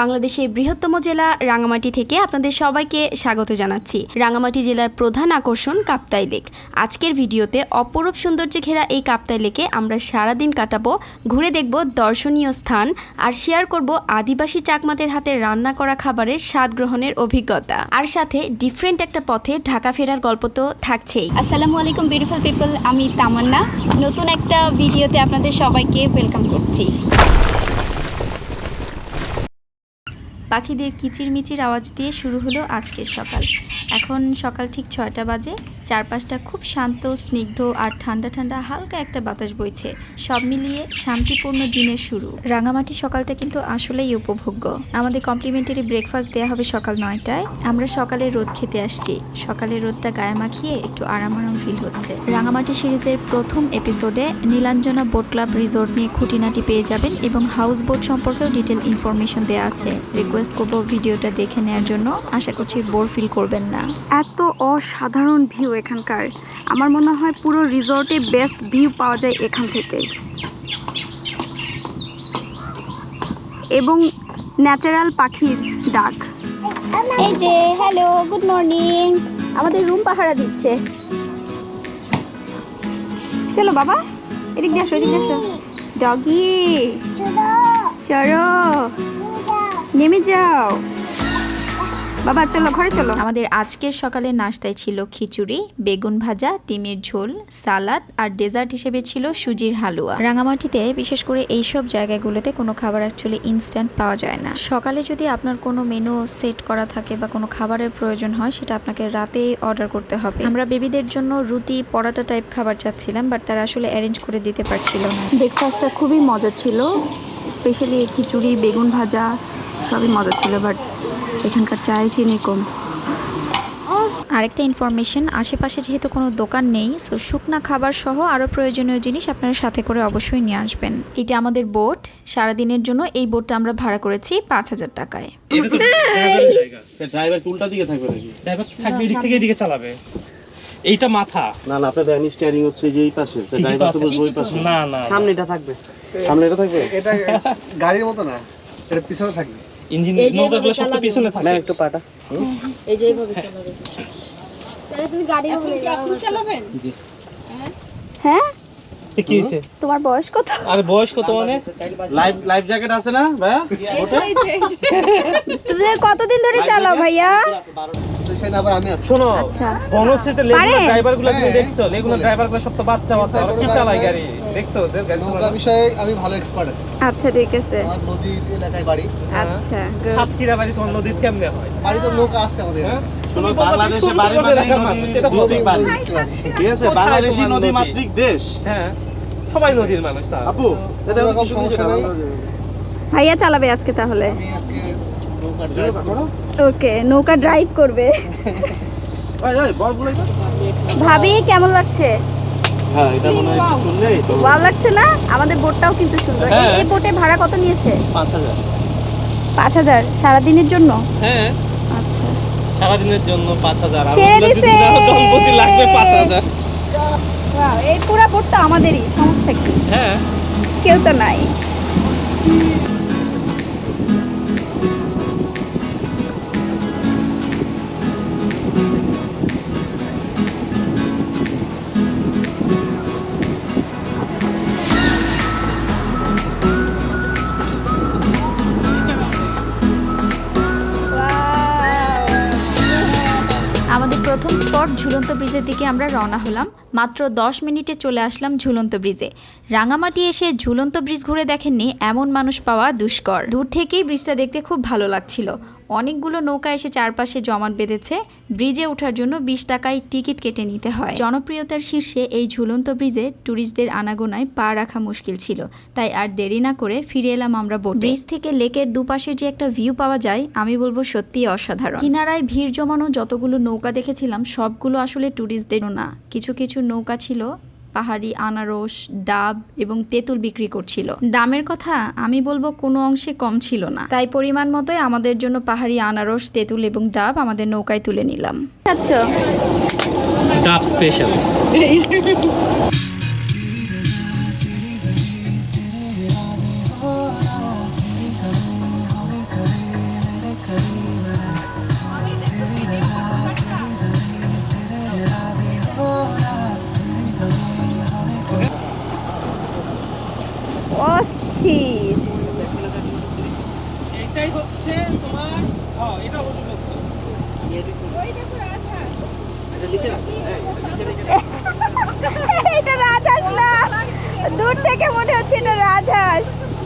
বাংলাদেশের বৃহত্তম জেলা রাঙামাটি থেকে আপনাদের সবাইকে স্বাগত জানাচ্ছি। রাঙামাটি জেলার প্রধান আকর্ষণ কাপ্তাই লেক। আজকের ভিডিওতে অপরূপ সৌন্দর্যে ঘেরা এই কাপ্তাই লেকে আমরা সারাদিন কাটাবো, ঘুরে দেখব দর্শনীয় স্থান আর শেয়ার করব আদিবাসী চাকমাদের হাতে রান্না করা খাবারের স্বাদ গ্রহণের অভিজ্ঞতা। আর সাথে ডিফারেন্ট একটা পথে ঢাকা ফেরার গল্প তো থাকছেই। আসসালামু আলাইকুম বিউটিফুল পিপল আমি তামান্না। নতুন একটা ভিডিওতে আপনাদের সবাইকে ওয়েলকাম করছি। পাখিদের কিচিরমিচির আওয়াজ দিয়ে শুরু হলো আজকের সকাল। এখন সকাল ঠিক ছয়টা বাজে। চারপাশটা খুব শান্ত, স্নিগ্ধ আর ঠান্ডা ঠান্ডা হালকা একটা বাতাস বইছে। সব মিলিয়ে শান্তিপূর্ণ দিনের শুরু। রাঙামাটি সকালটা কিন্তু আসলেই উপভোগ্য। আমাদের কমপ্লিমেন্টারি ব্রেকফাস্ট দেওয়া হবে সকাল নয়টায়। আমরা সকালে রোদ খেতে আসছি। সকালের রোদটা গায়ে মাখিয়ে একটু আরাম আরাম ফিল হচ্ছে। রাঙামাটি সিরিজের প্রথম এপিসোডে নীলাঞ্জনা বোট ক্লাব রিসোর্ট নিয়ে খুঁটিনাটি পেয়ে যাবেন এবং হাউস বোট সম্পর্কেও ডিটেল ইনফরমেশন দেওয়া আছে। রিকোয়েস্ট করব ভিডিওটা দেখে নেওয়ার জন্য। আশা করছি বোর ফিল করবেন না। এত অসাধারণ ভিউ এখানকার। আমার মনে হয় পুরো রিসর্টে বেস্ট ভিউ পাওয়া যায় এখান থেকে। এবং ন্যাচারাল পাখির ডাক। এই যে হ্যালো গুড মর্নিং আমাদের রুম পাহারা দিচ্ছে। চলো বাবা এদিক দিয়ে আসো এদিক দিয়ে আসো। ডগি চলো। নেমে যাও। বাবা চলো ঘরে চলো। আমাদের আজকের সকালে নাস্তায় ছিল খিচুড়ি বেগুন ভাজা ডিমের ঝোল সালাদ আর ডেজার্ট হিসেবে ছিল সুজির হালুয়া। রাঙামাটিতে বিশেষ করে এইসব জায়গাগুলোতে কোনো খাবার আসলে ইনস্ট্যান্ট পাওয়া যায় না। সকালে যদি আপনার কোনো মেনু সেট করা থাকে বা কোনো খাবারের প্রয়োজন হয় সেটা আপনাকে রাতে অর্ডার করতে হবে। আমরা বেবিদের জন্য রুটি পরাটা টাইপ খাবার চাচ্ছিলাম বাট তারা আসলে অ্যারেঞ্জ করে দিতে পারছিল না। ব্রেকফাস্টটা খুবই মজার ছিল স্পেশালি খিচুড়ি বেগুন ভাজা সবই মজার ছিল বাট এখানকার চায় চিনি কম। আরেকটা ইনফরমেশন আশেপাশে যেহেতু কোনো দোকান নেই সো শুকনা খাবার সহ আরও প্রয়োজনীয় জিনিস আপনারা সাথে করে অবশ্যই নিয়ে আসবেন। এটা আমাদের বোট সারাদিনের জন্য এই বোটটা আমরা ভাড়া করেছি পাঁচ হাজার টাকায়। ড্রাইভার কোনটা দিকে থাকবে ড্রাইভার থাকবে এদিক থেকে এদিকে চালাবে। এইটা মাথা। না না আপনার দেখেন স্টিয়ারিং হচ্ছে যে এই পাশে ড্রাইভার তো বসবে ওই পাশে। না না সামনেটা থাকবে। সামনে এটা থাকবে? এটা গাড়ির মতো না এটা পিছনে থাকবে। ইঞ্জিন নৌকাগুলো সব তো পিছনে থাকে। না একটু পাটা। এই যে এইভাবে চালাবে। হ্যাঁ? তো কি হয়েছে? তোমার বয়স কত? আরে বয়স কত মানে? লাইফ লাইফ জ্যাকেট আছে না ভাইয়া? ওটা তুমি কতদিন ধরে চালাও ভাইয়া? তো আবার আমি আছি। শোনো আচ্ছা। বনশ্রীতে তুমি হ্যাঁ, দেখছ এগুলো ড্রাইভারগুলো সব তো বাচ্চা বাচ্চা ওরা কি চালায় গাড়ি? দেখছ ওদের গাড়ি নৌকা বিষয়ে আমি ভালো এক্সপার্ট আছি। আচ্ছা ঠিক আছে। আমার নদীর এলাকায় বাড়ি। আচ্ছা সাতক্ষীরা বাড়ি তোমার নদীর কেমনে হয়? বাড়ি তো নৌকা আছে আমাদের হ্যাঁ? তুমি বাংলাদেশে বাড়ি নদী বাড়ি। ঠিক আছে বাংলাদেশি নদী? মাতৃক দেশ। হ্যাঁ সবাই নদীর মানুষ তা আপু এটা কোনো সমস্যা কিছু ভাইয়া চালাবে আজকে তাহলে? আমি আজকে ওকে নৌকা ড্রাইভ করবে। ভাবি কেমন লাগছে? হ্যাঁ ভালো লাগছে না? আমাদের বোটটাও কিন্তু সুন্দর। এই- হ্যাঁ। বোটে ভাড়া কত নিয়েছে? পাঁচ হাজার। পাঁচ হাজার? সারাদিনের জন্য? হ্যাঁ। আচ্ছা। সারাদিনের জন্য পাঁচ হাজার। ছেড়ে দিছে। নাও, লাগবে পাঁচ হাজার। এই পুরা বোটটা আমাদেরই সমস্যা কি? হ্যাঁ। কেউ তো নাই। স্পট ঝুলন্ত ব্রিজের দিকে আমরা রওনা হলাম। মাত্র দশ মিনিটে চলে আসলাম ঝুলন্ত ব্রিজে। রাঙামাটি এসে ঝুলন্ত ব্রিজ ঘুরে দেখেননি এমন মানুষ পাওয়া দুষ্কর। দূর থেকেই ব্রিজটা দেখতে খুব ভালো লাগছিল। অনেকগুলো নৌকা এসে চারপাশে জমাট বেঁধেছে। ব্রিজে ওঠার জন্য বিশ টাকায় টিকিট কেটে নিতে হয়। জনপ্রিয়তার শীর্ষে এই ঝুলন্ত ব্রিজে ট্যুরিস্টদের আনাগোনায় পা রাখা মুশকিল ছিল। তাই আর দেরি না করে ফিরে এলাম আমরা বোট। ব্রিজ থেকে লেকের দুপাশে যে একটা ভিউ পাওয়া যায়, আমি বলব সত্যিই অসাধারণ। কিনারায় ভিড় জমানো যতগুলো নৌকা দেখেছিলাম, সবগুলো আসলে ট্যুরিস্টদেরও না। কিছু কিছু নৌকা ছিল পাহাড়ি আনারস ডাব এবং তেঁতুল বিক্রি করছিল। দামের কথা আমি বলব কোনো অংশে কম ছিল না। তাই পরিমাণ মতোই আমাদের জন্য পাহাড়ি আনারস তেঁতুল এবং ডাব আমাদের নৌকায় তুলে নিলাম। আচ্ছা। ডাব স্পেশাল। রাজহাঁস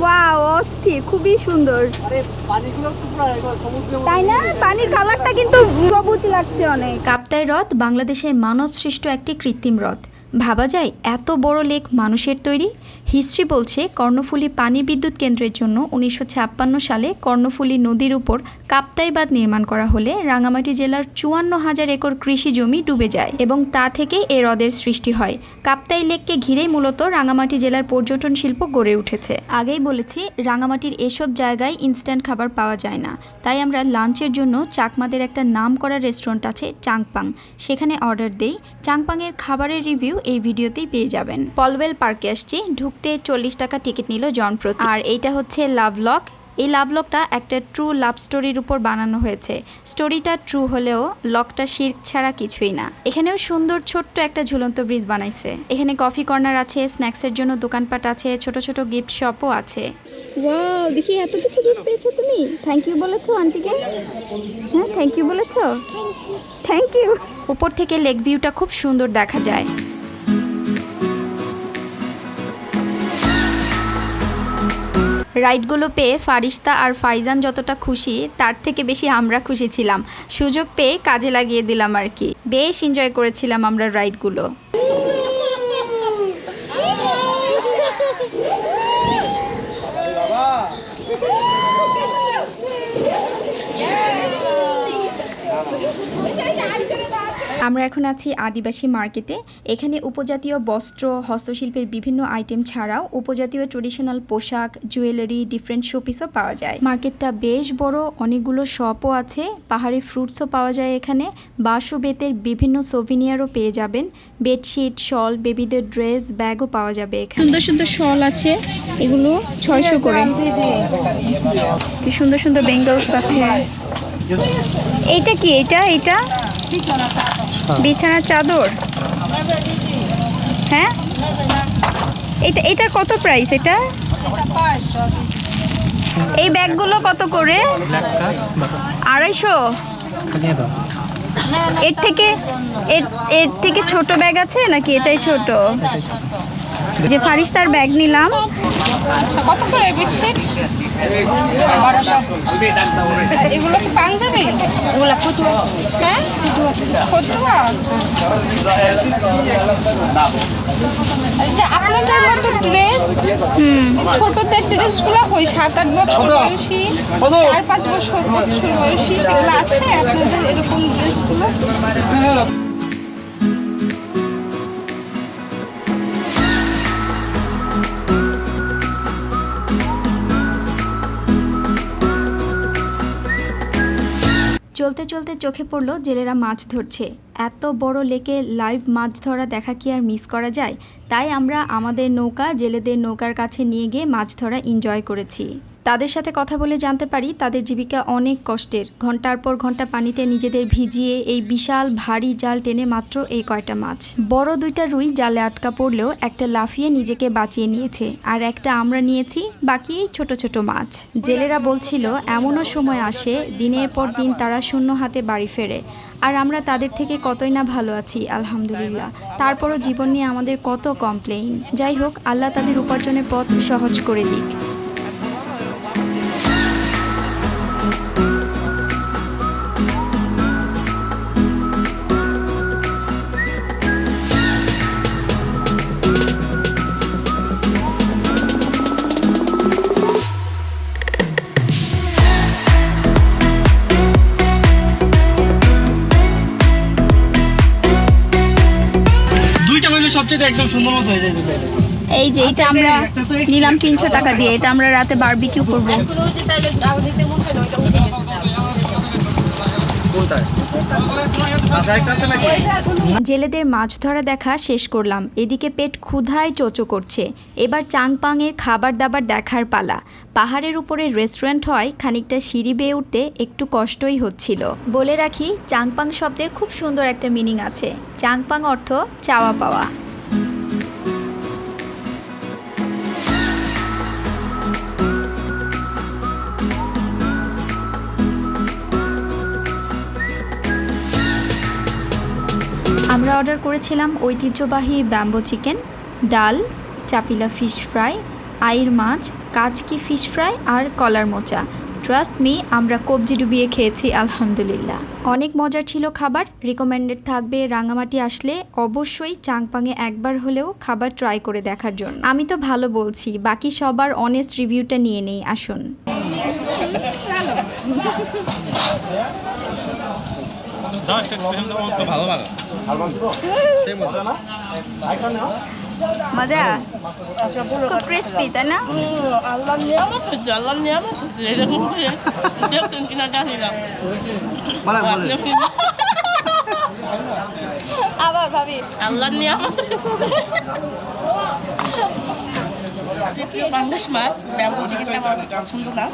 ওয়াও অস্থির খুবই সুন্দর। আরে পানিগুলো তো পুরো একবার সমুদ্রের তাই না? পানির কালারটা কিন্তু সবুজ লাগছে অনেক। কাপ্তাই হ্রদ বাংলাদেশের মানব সৃষ্ট একটি কৃত্রিম হ্রদ। ভাবা যায় এত বড় লেক মানুষের তৈরি? হিস্ট্রি বলছে, কর্ণফুলী পানি বিদ্যুৎ কেন্দ্রের জন্য উনিশশো ছাপ্পান্ন সালে কর্ণফুলী নদীর উপর কাপ্তাই বাঁধ নির্মাণ করা হলে রাঙামাটি জেলার চুয়ান্ন হাজার একর কৃষি জমি ডুবে যায় এবং তা থেকেই এ হ্রদের সৃষ্টি হয়। কাপ্তাই লেককে ঘিরেই মূলত রাঙামাটি জেলার পর্যটন শিল্প গড়ে উঠেছে। আগেই বলেছি, রাঙামাটির এসব জায়গায় ইনস্ট্যান্ট খাবার পাওয়া যায় না। তাই আমরা লাঞ্চের জন্য চাকমাদের একটা নাম করা রেস্টুরেন্ট আছে, চাংপাং। সেখানে অর্ডার দেই। চাংপাংয়ের খাবারের রিভিউ এই ভিডিওতেই পেয়ে যাবেন। পলওয়েল পার্কে আসছি ঢুকতে চল্লিশ টাকা টিকিট নিল জনপ্রতি আর এইটা হচ্ছে লাভ লক। এই লাভ লকটা একটা ট্রু লাভ স্টোরির উপর বানানো হয়েছে। স্টোরিটা ট্রু হলেও লকটা শির্ক ছাড়া কিছুই না। এখানেও সুন্দর ছোট্ট একটা ঝুলন্ত ব্রিজ বানাইছে। এখানে কফি কর্নার আছে স্ন্যাক্সের জন্য দোকানপাট আছে ছোট ছোট গিফট শপও আছে। ওয়াও দেখি এত কিছু গিফট পেয়েছ তুমি? থ্যাংক ইউ বলেছ আন্টিকে হ্যাঁ থ্যাংক ইউ বলেছ? থ্যাংক ইউ উপর থেকে লেক ভিউটা খুব সুন্দর দেখা যায়। রাইডগুলো পেয়ে ফারিস্তা আর ফাইজান যতটা খুশি, তার থেকে বেশি আমরা খুশি ছিলাম। সুযোগ পেয়ে কাজে লাগিয়ে দিলাম আর কি। বেশ এনজয় করেছিলাম আমরা রাইডগুলো আমরা এখন আছি আদিবাসী মার্কেটে। এখানে উপজাতীয় বস্ত্র, হস্তশিল্পের বিভিন্ন আইটেম ছাড়াও উপজাতীয় ট্রেডিশনাল পোশাক, জুয়েলারি, ডিফারেন্ট শোপিসও পাওয়া যায়। মার্কেটটা বেশ বড়, অনেকগুলো শপও আছে, পাহাড়ি ফ্রুটসও পাওয়া যায় এখানে। বাঁশ বেতের বিভিন্ন সোভিনিয়ারও পেয়ে যাবেন। বেডশিট, শল, বেবিদের ড্রেস, ব্যাগও পাওয়া যাবে এখানে। সুন্দর সুন্দর শল আছে, এগুলো ছয়শো করে। কি সুন্দর সুন্দর বেঙ্গলস আছে। এইটা কি? এটা এটা বিছানার চাদর? হ্যাঁ? এটা এটার কত প্রাইস এটা? এই ব্যাগগুলো কত করে? আড়াইশো? এর থেকে এর থেকে ছোট ব্যাগ আছে নাকি এটাই ছোট? যে ফারিস্তার ব্যাগ নিলাম। আচ্ছা কত করে এগুলো কি পাঞ্জাবি? এগুলো ফতুয়া। হ্যাঁ ফতুয়া। আচ্ছা আপনাদের মতো ড্রেস ছোটদের ড্রেসগুলো কই? সাত আট বছর বয়সী চার পাঁচ বছর বছর বয়সী সেগুলো আছে আপনাদের এরকম ড্রেসগুলো চলতে চলতে চোখে পড়ল জেলেরা মাছ ধরছে। এত বড় লেকে লাইভ মাছ ধরা দেখা কি আর মিস করা যায়? তাই আমরা আমাদের নৌকা, জেলেদের নৌকার কাছে নিয়ে গিয়ে মাছ ধরা এনজয় করেছি। তাদের সাথে কথা বলে জানতে পারি তাদের জীবিকা অনেক কষ্টের। ঘণ্টার পর ঘণ্টা পানিতে নিজেদের ভিজিয়ে এই বিশাল ভারী জাল টেনে মাত্র এই কয়টা মাছ। বড় দুইটা রুই জালে আটকা পড়লেও একটা লাফিয়ে নিজেকে বাঁচিয়ে নিয়েছে আর একটা আমরা নিয়েছি বাকি ছোট ছোট মাছ। জেলেরা বলছিল, এমনও সময় আসে, দিনের পর দিন তারা শূন্য হাতে বাড়ি ফেরে। আর আমরা তাদের থেকে কতই না ভালো আছি, আলহামদুলিল্লাহ। তারপরও জীবন নিয়ে আমাদের কত কমপ্লেইন যাই হোক, আল্লাহ তাদের উপার্জনের পথ সহজ করে দিক। সবচেয়ে একদম সুন্দর মতো হয়ে যায় এই যে এটা আমরা নিলাম তিনশো টাকা দিয়ে এটা আমরা রাতে বারবিকিউ করব। জেলেদের মাছ ধরা দেখা শেষ করলাম। এদিকে পেট ক্ষুধায় চোচো করছে। এবার চাংপাংয়ের খাবার দাবার দেখার পালা। পাহাড়ের উপরে রেস্টুরেন্ট হয়, খানিকটা সিঁড়ি বেয়ে উঠতে একটু কষ্টই হচ্ছিল। বলে রাখি, চাংপাং শব্দের খুব সুন্দর একটা মিনিং আছে। চাংপাং অর্থ চাওয়া পাওয়া। অর্ডার করেছিলাম ঐতিহ্যবাহী ব্যাম্বো চিকেন, ডাল, চাপিলা ফিশ ফ্রাই, আইর মাছ, কাচকি ফিশ ফ্রাই আর কলার মোচা। ট্রাস্ট মি আমরা কবজি ডুবিয়ে খেয়েছি, আলহামদুলিল্লাহ। অনেক মজার ছিল খাবার রিকমেন্ডেড থাকবে রাঙামাটি আসলে অবশ্যই চাংপাংয়ে একবার হলেও খাবার ট্রাই করে দেখার জন্য। আমি তো ভালো বলছি, বাকি সবার অনেস্ট রিভিউটা নিয়ে নেই, আসুন যাও একটা expression দাও, তো ভালো ভালো মজা? খুব ক্রিস্পি তাই না? আল্লাহ নিয়ামত হচ্ছে আল্লাহ নিয়ামত হচ্ছে এরকম দেখছেন কিনা জানি না আবার ভাবি। আল্লাহ নিয়ামত চিপি পাঙ্গাস মাছ ব্যাম্বু চিকেনটা আমার পছন্দ না।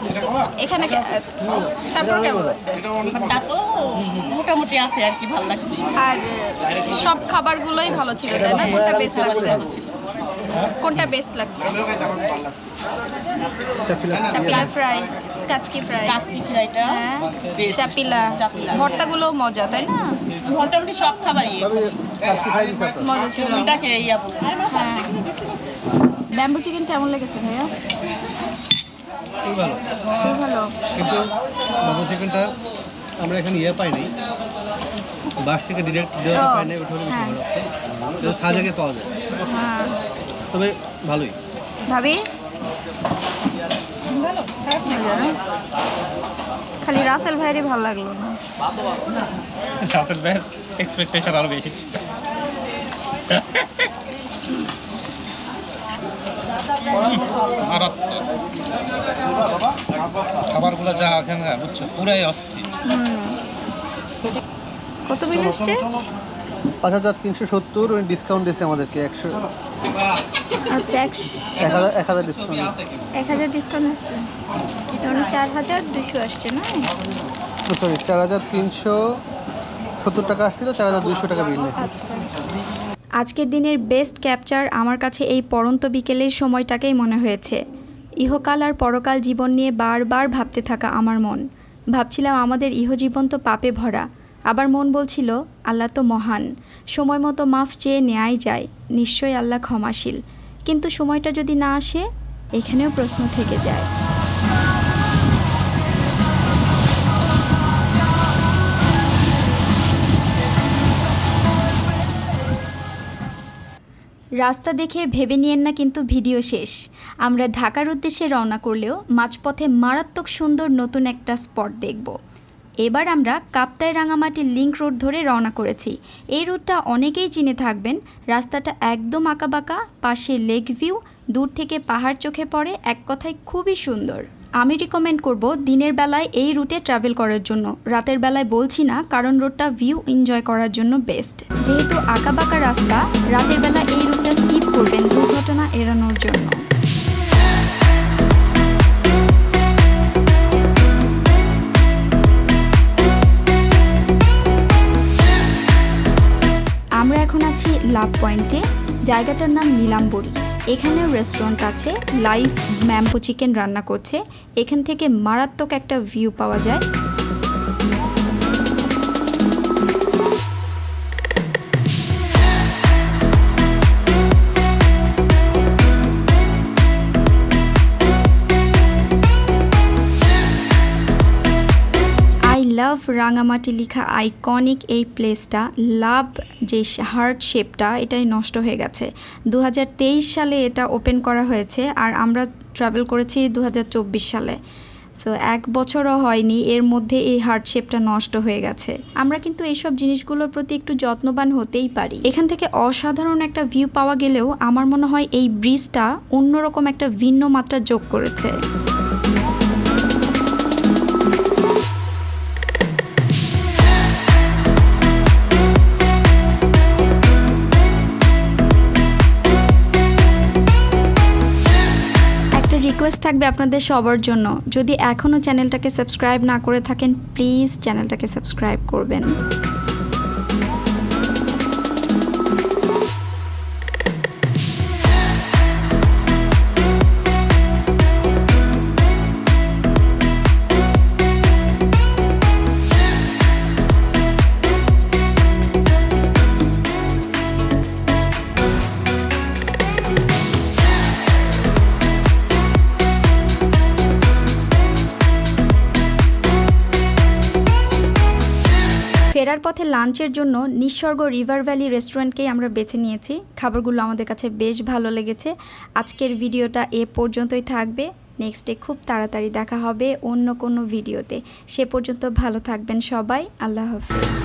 এখানে তারপর কেমন লাগছে? তারপর মোটামুটি আছে আর কি ভালো লাগছে। আর সব খাবারগুলোই ভালো ছিল তাই না? কোনটা বেস্ট লাগছে? কোনটা বেস্ট লাগছে? চাপিলা ফ্রাই কাচকি ফ্রাই। ফ্রাইটা হ্যাঁ। চাপিলা। ভর্তাগুলো মজা তাই না? মোটামুটি সব খাবারই। মজা ছিল। ওটাকে ইয়া হ্যাঁ। ব্যাম্বু চিকেন কেমন লেগেছে ভাইয়া? খুবই ভালো। খুব ভালো। কিন্তু মোমো চিকেনটা আমরা এখানে ইয়ে পাই নাই বাস থেকে ডিরেক্ট দেওয়াটা পাই নাই ওটা হলে বেশি হ্যাঁ। ভালো সাজাকে পাওয়া যায়। হ্যাঁ। তবে ভালোই। ভাবি? খালি রাসেল ভাইয়েরই ভালো লাগল না। রাসেল ভাইয়ের এক্সপেকটেশন আরও বেশি ছিল। মারাত্মক খাবারগুলো যা এখানে বুঝছ? পুরাই অস্থির। কত বিল আসছে পাঁচ হাজার তিনশো সত্তর ডিসকাউন্ট দিয়েছে আমাদেরকে একশো আচ্ছা একশো এক হাজার এক হাজার ডিসকাউন্ট এক হাজার ডিসকাউন্ট আসছে এটা মানে চার হাজার দুশো আসছে না? সরি চার হাজার তিনশো সত্তর টাকা আসছিল চার হাজার দুইশো টাকা বিল নিয়েছে আচ্ছা। আজকের দিনের বেস্ট ক্যাপচার আমার কাছে এই পরন্ত বিকেলের সময়টাকেই মনে হয়েছে। ইহকাল আর পরকাল জীবন নিয়ে বারবার ভাবতে থাকা আমার মন। ভাবছিলাম আমাদের ইহজীবন তো পাপে ভরা। আবার মন বলছিল, আল্লাহ তো মহান। সময় মতো মাফ চেয়ে নেয়াই যায়। নিশ্চয়ই আল্লাহ ক্ষমাশীল। কিন্তু সময়টা যদি না আসে, এখানেও প্রশ্ন থেকে যায়। রাস্তা দেখে ভেবে নিয়েন না কিন্তু ভিডিও শেষ। আমরা ঢাকার উদ্দেশ্যে রওনা করলেও মাঝপথে মারাত্মক সুন্দর নতুন একটা স্পট দেখব। এবার আমরা কাপ্তাই রাঙামাটি লিংক রোড ধরে রওনা করেছি। এই রুটটা অনেকেই চিনে থাকবেন। রাস্তাটা একদম আঁকাবাঁকা, পাশে লেক ভিউ, দূর থেকে পাহাড় চোখে পড়ে, এক কথায় খুবই সুন্দর। আমি রিকমেন্ড করব দিনের বেলায় এই রুটে ট্রাভেল করার জন্য। রাতের বেলায় বলছি না, কারণ রোডটা ভিউ এনজয় করার জন্য বেস্ট যেহেতু আঁকাবাঁকা রাস্তা, রাতের বেলা এই রুটটা স্কিপ করবেন দুর্ঘটনা এড়ানোর জন্য। আমরা এখন আছি লাভ পয়েন্টে। জায়গাটার নাম নীলাম্বরী। এখানেও রেস্টুরেন্ট আছে লাইভ ম্যাম্পো চিকেন রান্না করছে। এখান থেকে মারাত্মক একটা ভিউ পাওয়া যায়। রাঙামাটি লেখা আইকনিক এই প্লেসটা লাভ যে হার্ট শেপটা এটাই নষ্ট হয়ে গেছে। দু হাজার তেইশ সালে এটা ওপেন করা হয়েছে আর আমরা ট্রাভেল করেছি দু হাজার চব্বিশ সালে। সো এক বছরও হয়নি, এর মধ্যে এই হার্ট শেপটা নষ্ট হয়ে গেছে। আমরা কিন্তু এইসব জিনিসগুলোর প্রতি একটু যত্নবান হতেই পারি। এখান থেকে অসাধারণ একটা ভিউ পাওয়া গেলেও আমার মনে হয় এই ব্রিজটা অন্যরকম একটা ভিন্ন মাত্রা যোগ করেছে। থাকবে আপনাদের সবার জন্য। যদি এখনও চ্যানেলটাকে সাবস্ক্রাইব না করে থাকেন, প্লিজ চ্যানেলটাকে সাবস্ক্রাইব করবেন। পথে লাঞ্চের জন্য নিঃস্বর্গ রিভার ভ্যালি রেস্টুরেন্টকেই আমরা বেছে নিয়েছি। খাবারগুলো আমাদের কাছে বেশ ভালো লেগেছে। আজকের ভিডিওটা এ পর্যন্তই থাকবে। নেক্সটে খুব তাড়াতাড়ি দেখা হবে অন্য কোনো ভিডিওতে। সে পর্যন্ত ভালো থাকবেন সবাই। আল্লাহ হাফিজ।